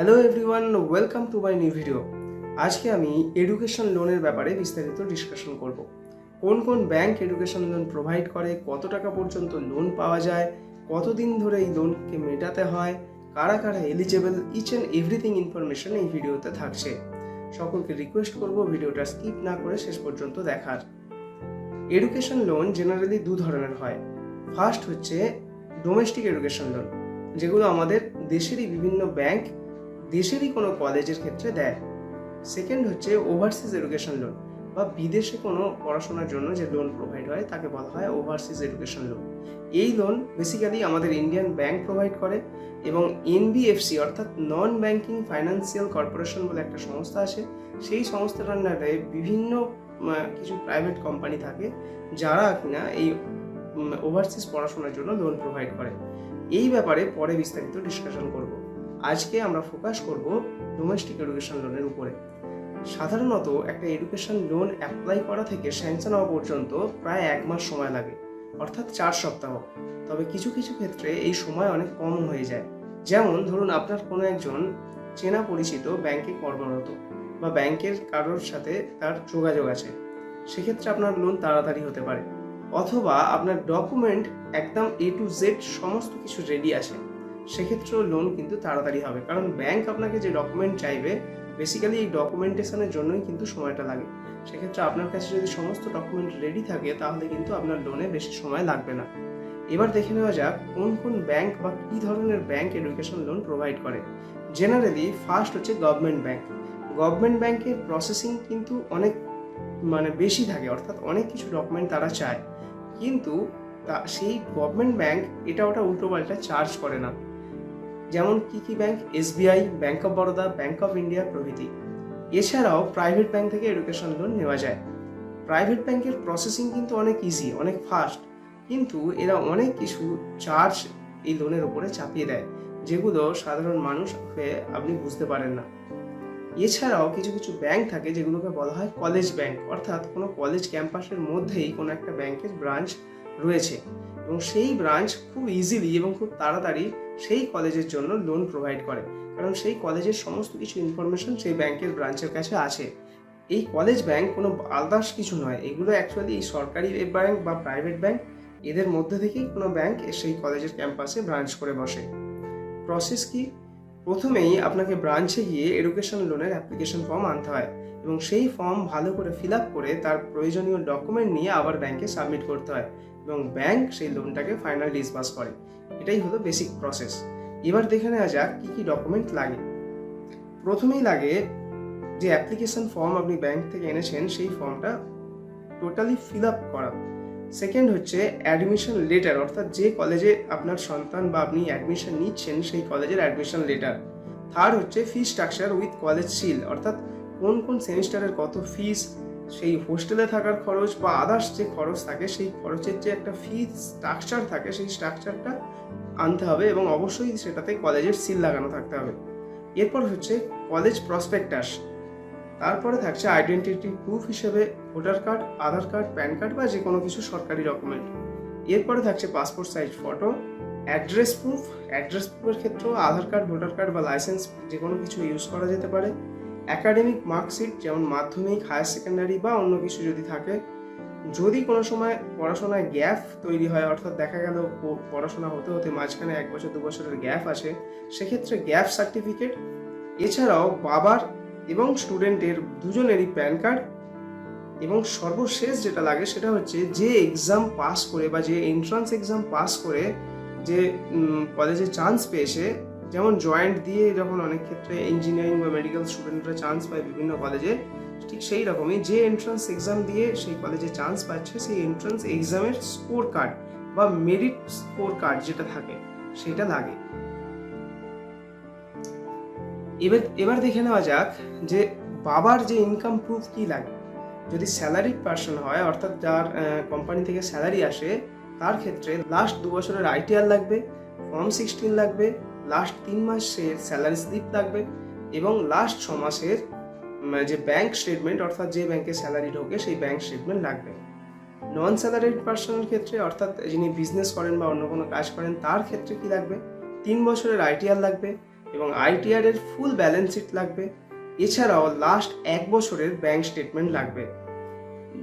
Hello everyone welcome to my new video আজকে আমি education লোনের ব্যাপারে বিস্তারিত ডিসকাশন করব। কোন কোন ব্যাংক এডুকেশন লোন প্রোভাইড করে, কত টাকা পর্যন্ত লোন পাওয়া যায়, কতদিন ধরে এই লোনকে মেটাতে হয়, কারা কারা eligible each and everything information এই ভিডিওতে থাকছে। সকলকে রিকোয়েস্ট করব ভিডিওটা স্কিপ না করে শেষ পর্যন্ত দেখার। এডুকেশন লোন জেনারেলি দু ধরনের হয়। ফার্স্ট হচ্ছে ডোমেস্টিক এডুকেশন লোন যেগুলো আমাদের দেশেরই বিভিন্ন ব্যাংক দেশেরই কোনো কলেজের ক্ষেত্রে দেয়। সেকেন্ড হচ্ছে ওভারসিজ এডুকেশন লোন বা বিদেশে কোনো পড়াশোনার জন্য যে লোন প্রোভাইড হয়, তাকে বলা হয় ওভারসিজ এডুকেশন লোন এই লোন বেসিক্যালি আমাদের ইন্ডিয়ান ব্যাংক প্রোভাইড করে এবং এনবিএফসি অর্থাৎ নন ব্যাংকিং ফাইন্যান্সিয়াল কর্পোরেশন বলে একটা সংস্থা আছে। সেই সংস্থার আন্ডারে বিভিন্ন কিছু প্রাইভেট কোম্পানি থাকে যারা কিনা এই ওভারসিজ পড়াশোনার জন্য লোন প্রোভাইড করে। এই ব্যাপারে পরে বিস্তারিত ডিসকাশন করব। আজকে আমরা ফোকাস করব ডোমেস্টিক এডুকেশন লোনের উপরে। সাধারণত একটা এডুকেশন লোন অ্যাপ্লাই করা থেকে স্যাংশন হওয়া পর্যন্ত প্রায় এক মাস সময় লাগে, অর্থাৎ চার সপ্তাহ। তবে কিছু কিছু ক্ষেত্রে এই সময় অনেক কম হয়ে যায়। যেমন ধরুন আপনার কোনো একজন চেনা পরিচিত ব্যাংকে কর্মরত বা ব্যাংকের কারোর সাথে তার যোগাযোগ আছে, সেক্ষেত্রে আপনার লোন তাড়াতাড়ি হতে পারে। অথবা আপনার ডকুমেন্ট একদম এ টু জেড সমস্ত কিছু রেডি আছে। সেক্ষেত্রেও লোন কিন্তু তাড়াতাড়ি হবে। কারণ ব্যাংক আপনাকে যে ডকুমেন্ট চাইবে বেসিক্যালি এই ডকুমেন্টেশনের জন্যই কিন্তু সময়টা লাগে। সেক্ষেত্রে আপনার কাছে যদি সমস্ত ডকুমেন্ট রেডি থাকে, তাহলে কিন্তু আপনার লোনে বেশি সময় লাগবে না। এবার দেখে নেওয়া যাক, কোন কোন ব্যাংক বা কী ধরনের ব্যাংক এডুকেশন লোন প্রোভাইড করে। জেনারেলি ফার্স্ট হচ্ছে গভর্নমেন্ট ব্যাংক গভর্নমেন্ট ব্যাংকের প্রসেসিং কিন্তু অনেক মানে বেশি থাকে, অর্থাৎ অনেক কিছু ডকুমেন্ট তারা চায়। কিন্তু তা, সেই গভর্নমেন্ট ব্যাংক এটা ওটা উল্টোপাল্টা চার্জ করে না। যেমন কি কি bank? SBI, bank of Baroda, bank of India প্রভৃতি। এছাড়াও প্রাইভেট ব্যাংক থেকে এডুকেশন লোন নেওয়া যায়। প্রাইভেট ব্যাংকের প্রসেসিং কিন্তু অনেক ইজি অনেক ফাস্ট কিন্তু এরা অনেক কিছু চার্জ এই লোনের উপরে চাপিয়ে দেয়, যেগুলো সাধারণ মানুষ হয়ে আপনি বুঝতে পারেন না। এছাড়াও কিছু কিছু ব্যাংক থাকে যেগুলোকে বলা হয় কলেজ ব্যাংক অর্থাৎ কোনো কলেজ ক্যাম্পাসের মধ্যেই কোনো একটা ব্যাংকের ব্রাঞ্চ রয়েছে এবং সেই ব্রাঞ্চ খুব ইজিলি এবং খুব তাড়াতাড়ি সেই কলেজের জন্য লোন প্রোভাইড করে। কারণ সেই কলেজের সমস্ত কিছু ইনফরমেশন সেই ব্যাংকের ব্রাঞ্চের কাছে আছে। এই কলেজ ব্যাংক কোনো আদার্স কিছু নয়। এগুলো অ্যাকচুয়ালি এই সরকারি ব্যাংক বা প্রাইভেট ব্যাংক এদের মধ্যে থেকেই কোনো ব্যাংক সেই কলেজের ক্যাম্পাসে ব্রাঞ্চ করে বসে। প্রসেস কি? প্রথমেই আপনাকে ব্রাঞ্চে গিয়ে এডুকেশন লোনের অ্যাপ্লিকেশন ফর্ম আনতে হয় এবং সেই ফর্ম ভালো করে ফিল আপ করে তার প্রয়োজনীয় ডকুমেন্ট নিয়ে আবার ব্যাংকে সাবমিট করতে হয়। এবং ব্যাংক সেই লোনটাকে ফাইনাল ডিসবার্স করে। এটাই হলো বেসিক প্রসেস এবার দেখে নেওয়া যাক কী কী ডকুমেন্ট লাগে। প্রথমেই লাগে যে অ্যাপ্লিকেশন ফর্ম আপনি ব্যাংক থেকে এনেছেন, সেই ফর্মটা টোটালি ফিল আপ করা। সেকেন্ড হচ্ছে অ্যাডমিশন লেটার অর্থাৎ যে কলেজে আপনার সন্তান বা আপনি অ্যাডমিশন নিচ্ছেন, সেই কলেজের অ্যাডমিশন লেটার থার্ড হচ্ছে fee structure with college seal অর্থাৎ কোন কোন সেমিস্টারের কত ফিস সেই হোস্টেলে থাকার খরচ বা আদার্স যে খরচ থাকে, সেই খরচের যে একটা ফি স্ট্রাকচার থাকে, সেই স্ট্রাকচারটা আনতে হবে এবং অবশ্যই সেটাতে কলেজের সিল লাগানো থাকতে হবে। এরপর হচ্ছে কলেজ প্রসপেক্টাস তারপরে থাকছে আইডেন্টিটি প্রুফ হিসেবে voter card Aadhaar card PAN card বা যে কোনো কিছু সরকারি ডকুমেন্ট এরপরে থাকছে passport size photo address proof address প্রুফের ক্ষেত্রেও আধার কার্ড ভোটার কার্ড বা লাইসেন্স যে কোনো কিছু ইউজ করা যেতে পারে। একাডেমিক মার্কশিট যেমন মাধ্যমিক হায়ার সেকেন্ডারি বা অন্য কিছু যদি থাকে, যদি কোনো সময় পড়াশোনায় গ্যাপ তৈরি হয়, অর্থাৎ দেখা গেল পড়াশোনা হতে হতে মাঝখানে এক বছর, দু বছরের গ্যাপ আছে, সেক্ষেত্রে গ্যাপ সার্টিফিকেট এছাড়াও বাবার এবং স্টুডেন্টের দুজনেরই প্যান কার্ড এবং সর্বশেষ যেটা লাগে সেটা হচ্ছে যে এক্সাম পাস করে বা যে এন্ট্রান্স এক্সাম পাস করে যে কলেজে চান্স পেয়েছে যেমন জয়েন্ট দিয়ে যখন অনেক ক্ষেত্রে ইঞ্জিনিয়ারিং বা মেডিকেল স্টুডেন্টরা চান্স পায় বিভিন্ন কলেজে ঠিক সেই রকমই যে এন্ট্রান্স এক্সাম দিয়ে সেই কলেজে চান্স পাচ্ছে, সেই এন্ট্রান্স এক্সামের স্কোর কার্ড বা মেরিট স্কোর কার্ড যেটা থাকে, সেটা লাগে। এবার এবার দেখে নেওয়া যাক যে বাবার যে ইনকাম প্রুফ কি লাগে। যদি স্যালারি পার্সন হয়, অর্থাৎ যার কোম্পানি থেকে স্যালারি আসে, তার ক্ষেত্রে লাস্ট দু বছরের আইটিআর লাগবে ফর্ম সিক্সটিন লাগবে লাস্ট তিন মাসের স্যালারি স্লিপ লাগবে এবং লাস্ট ছ মাসের যে ব্যাংক স্টেটমেন্ট অর্থাৎ যে ব্যাংকে স্যালারি ঢোকে, সেই ব্যাংক স্টেটমেন্ট লাগবে। নন স্যালারিড পার্সনের ক্ষেত্রে, অর্থাৎ যিনি বিজনেস করেন বা অন্য কোনো কাজ করেন, তার ক্ষেত্রে কি লাগবে? তিন বছরের আইটিআর লাগবে এবং আইটিআর এর ফুল ব্যালেন্স শিট লাগবে। এছাড়াও লাস্ট এক বছরের ব্যাংক স্টেটমেন্ট লাগবে।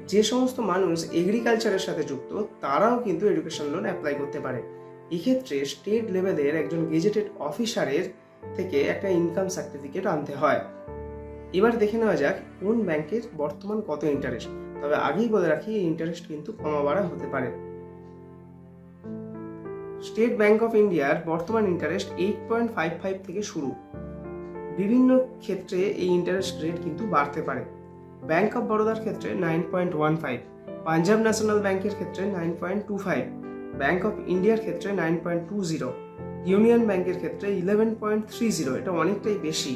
যে সমস্ত মানুষ এগ্রিকালচারের সাথে যুক্ত, তারাও কিন্তু এডুকেশন লোন অ্যাপ্লাই করতে পারে। এক্ষেত্রে স্টেট লেভেলের একজন গেজেটেড অফিসারের থেকে একটা ইনকাম সার্টিফিকেট আনতে হয়। এবার দেখে নেওয়া যাক কোন ব্যাংকের বর্তমান কত ইন্টারেস্ট তবে আগেই বলে রাখি, এই ইন্টারেস্ট কিন্তু কমা বাড়া হতে পারে। স্টেট ব্যাংক অফ ইন্ডিয়ার বর্তমান interest eight point five five থেকে শুরু। বিভিন্ন ক্ষেত্রে এই ইন্টারেস্ট রেট কিন্তু বাড়তে পারে। ব্যাংক অফ বরোদার ক্ষেত্রে nine point one five Punjab national ব্যাংকের ক্ষেত্রে nine point two five bank of ইন্ডিয়ার ক্ষেত্রে nine point two zero union ব্যাংকের ক্ষেত্রে ইলেভেন পয়েন্ট থ্রি জিরো এটা অনেকটাই বেশি।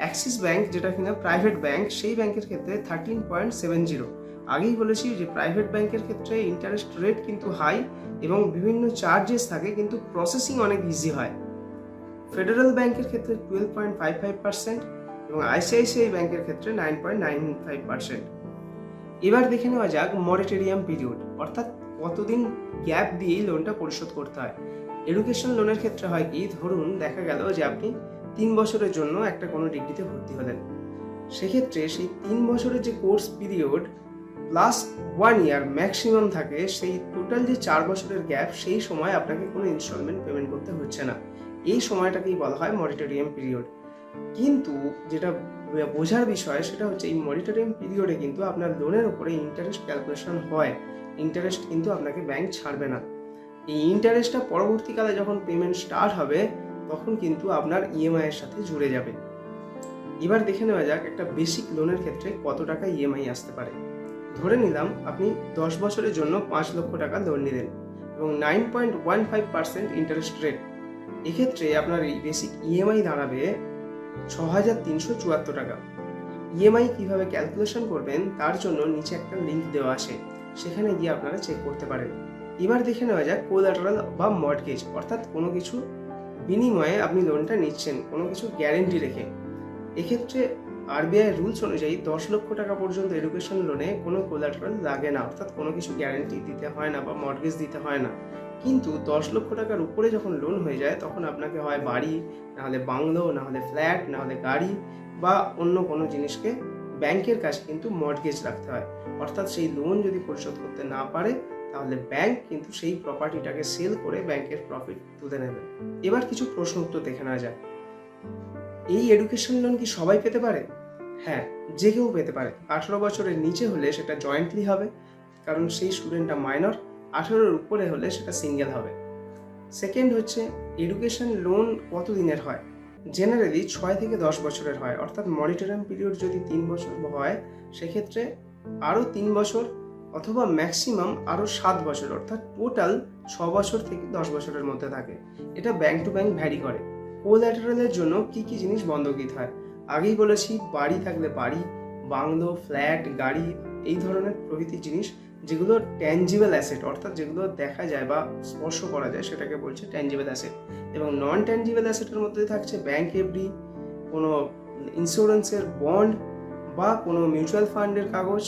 অ্যাক্সিস ব্যাংক যেটা কিনা প্রাইভেট ব্যাংক সেই ব্যাংকের ক্ষেত্রে থার্টিন পয়েন্ট সেভেন জিরো আগেই বলেছি যে প্রাইভেট ব্যাংকের ক্ষেত্রে ইন্টারেস্ট রেট কিন্তু হাই এবং বিভিন্ন চার্জেস থাকে, কিন্তু প্রসেসিং অনেক ইজি হয়। ফেডারেল ব্যাংকের ক্ষেত্রে twelve point five five percent এবং আইসিআইসিআই ব্যাংকের ক্ষেত্রে nine point nine five percent এবার দেখে নেওয়া যাক মরিটেরিয়াম পিরিয়ড অর্থাৎ কতদিন গ্যাপ দিয়েই লোনটা পরিশোধ করতে হয়? এডুকেশন লোনের ক্ষেত্রে হয় কি? ধরুন, দেখা গেল যে আপনি তিন বছরের জন্য একটা কোনো ডিগ্রিতে ভর্তি হলেন। সেক্ষেত্রে সেই তিন বছরের যে course period plus one year maximum থাকে, সেই টোটাল যে চার বছরের গ্যাপ সেই সময় আপনাকে কোনো ইনস্টলমেন্ট পেমেন্ট করতে হচ্ছে না। এই সময়টাকেই বলা হয় মরিটোরিয়াম পিরিয়ড কিন্তু যেটা বোঝার বিষয়, সেটা হচ্ছে এই মরিটোরিয়াম পিরিয়ডে কিন্তু আপনার লোনের উপরে ইন্টারেস্ট ক্যালকুলেশন হয়। ইন্টারেস্ট কিন্তু আপনাকে ব্যাংক ছাড়বে না। এই ইন্টারেস্টটা পরবর্তীকালে যখন পেমেন্ট স্টার্ট হবে, তখন কিন্তু আপনার ইএমআই এর সাথে জুড়ে যাবে। এবার দেখে নেওয়া যাক একটা বেসিক লোনের ক্ষেত্রে কত টাকা ইএমআই আসতে পারে। ধরে নিলাম আপনি দশ বছরের জন্য পাঁচ লক্ষ টাকা লোন নিলেন এবং nine point one five percent interest rate এক্ষেত্রে আপনার এই বেসিক ইএমআই দাঁড়াবে ছ হাজার তিনশো চুয়াত্তর টাকা। ইএমআই কীভাবে ক্যালকুলেশন করবেন, তার জন্য নিচে একটা লিঙ্ক দেওয়া আছে। সেখানে গিয়ে আপনারা চেক করতে পারেন। এবার দেখে নেওয়া যাক কোলাটারাল বা মর্টগেজ অর্থাৎ কোনো কিছু বিনিময়ে আপনি লোনটা নিচ্ছেন, কোনো কিছু গ্যারেন্টি রেখে। এক্ষেত্রে আরবিআই রুলস অনুযায়ী দশ লক্ষ টাকা পর্যন্ত এডুকেশন লোনে কোনো কোলাটারাল লাগে না, অর্থাৎ কোনো কিছু গ্যারেন্টি দিতে হয় না বা মর্টগেজ দিতে হয় না। কিন্তু দশ লক্ষ টাকার উপরে যখন লোন হয়ে যায়, তখন আপনাকে হয় বাড়ি নাহলে বাংলো নাহলে ফ্ল্যাট নাহলে গাড়ি বা অন্য কোনো জিনিসকে ব্যাংকের কাছে কিন্তু মর্টগেজ রাখতে হয়। অর্থাৎ সেই লোন যদি পরিশোধ করতে না পারে, তাহলে ব্যাংক কিন্তু সেই প্রপার্টিটাকে সেল করে ব্যাংকের প্রফিট তুলে নেবে। এবার কিছু প্রশ্ন উত্তর দেখে নেওয়া যায় এই এডুকেশন লোন কি সবাই পেতে পারে? হ্যাঁ যে কেউ পেতে পারে। আঠেরো বছরের নিচে হলে সেটা জয়েন্টলি হবে, কারণ সেই স্টুডেন্টটা মাইনর আঠেরোর উপরে হলে সেটা সিঙ্গেল হবে। সেকেন্ড হচ্ছে এডুকেশন লোন কত দিনের হয়? জেনারেলি ছয় থেকে দশ বছরের হয়। অর্থাৎ মনিটরিয়াম পিরিয়ড যদি তিন বছর হয়, সেক্ষেত্রে আরও তিন বছর অথবা ম্যাক্সিমাম আরও সাত বছর, অর্থাৎ টোটাল ছ বছর থেকে দশ বছরের মধ্যে থাকে। এটা ব্যাংক টু ব্যাংক ভ্যারি করে। কোল্যাটারালের জন্য কি কি জিনিস বন্ধক দিতে হয়? আগেই বলেছি, বাড়ি থাকলে বাড়ি, বাংলো, ফ্ল্যাট, গাড়ি, এই ধরনের প্রভৃতি জিনিস যেগুলো ট্যাঞ্জিবল অ্যাসেট অর্থাৎ যেগুলো দেখা যায় বা স্পর্শ করা যায়, সেটাকে বলছে ট্যাঞ্জিবল অ্যাসেট এবং নন ট্যাঞ্জিবল অ্যাসেটের মধ্যে থাকছে ব্যাংক এফডি কোনো ইন্স্যুরেন্সের বন্ড বা কোনো মিউচুয়াল ফান্ডের কাগজ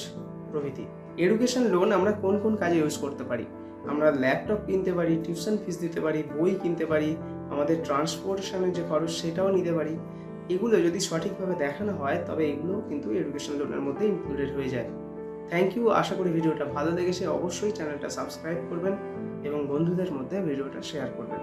প্রভৃতি। এডুকেশন লোন আমরা কোন কোন কাজে ইউজ করতে পারি? আমরা ল্যাপটপ কিনতে পারি টিউশন ফিস দিতে পারি, বই কিনতে পারি, আমাদের ট্রান্সপোর্টেশনের যে খরচ, সেটাও নিতে পারি। এগুলো যদি সঠিকভাবে দেখানো হয়, তবে এগুলো কিন্তু এডুকেশন লোনের মধ্যে ইনক্লুডেড হয়ে যায়। থ্যাংক ইউ আশা করি ভিডিওটা ভালো লেগেছে। অবশ্যই চ্যানেলটা সাবস্ক্রাইব করবেন এবং বন্ধুদের মধ্যে ভিডিওটা শেয়ার করবেন।